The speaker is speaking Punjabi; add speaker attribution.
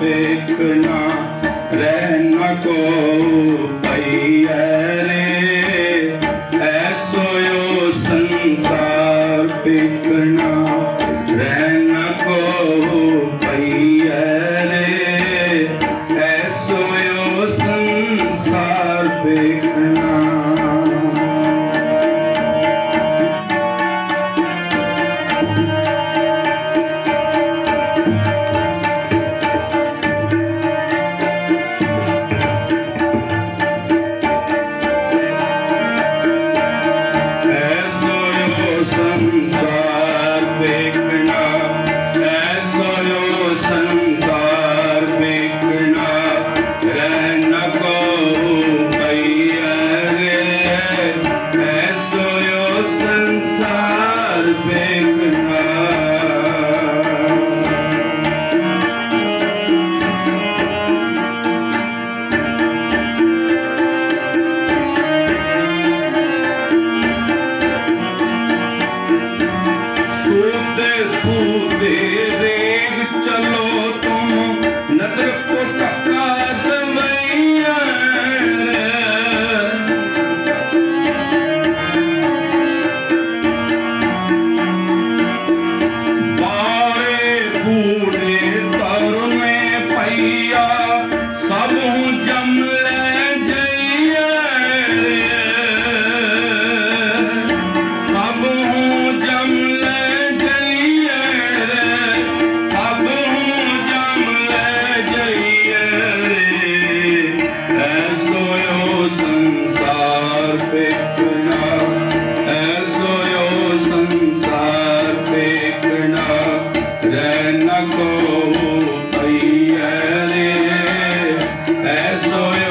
Speaker 1: ਵੇਖਣਾ ਰਹਿ ਨਾ ਕੋ ਪਈਐ ਰੇ ਐਸੋਯੋ ਸੰਸਾਰ ਵੇਖਣਾ ਰਹਿ ਨਾ ਕੋ ਪਈਐ ਰੇ ਐਸੋਯੋ ਸੰਸਾਰ ਵੇਖਣਾ Santo.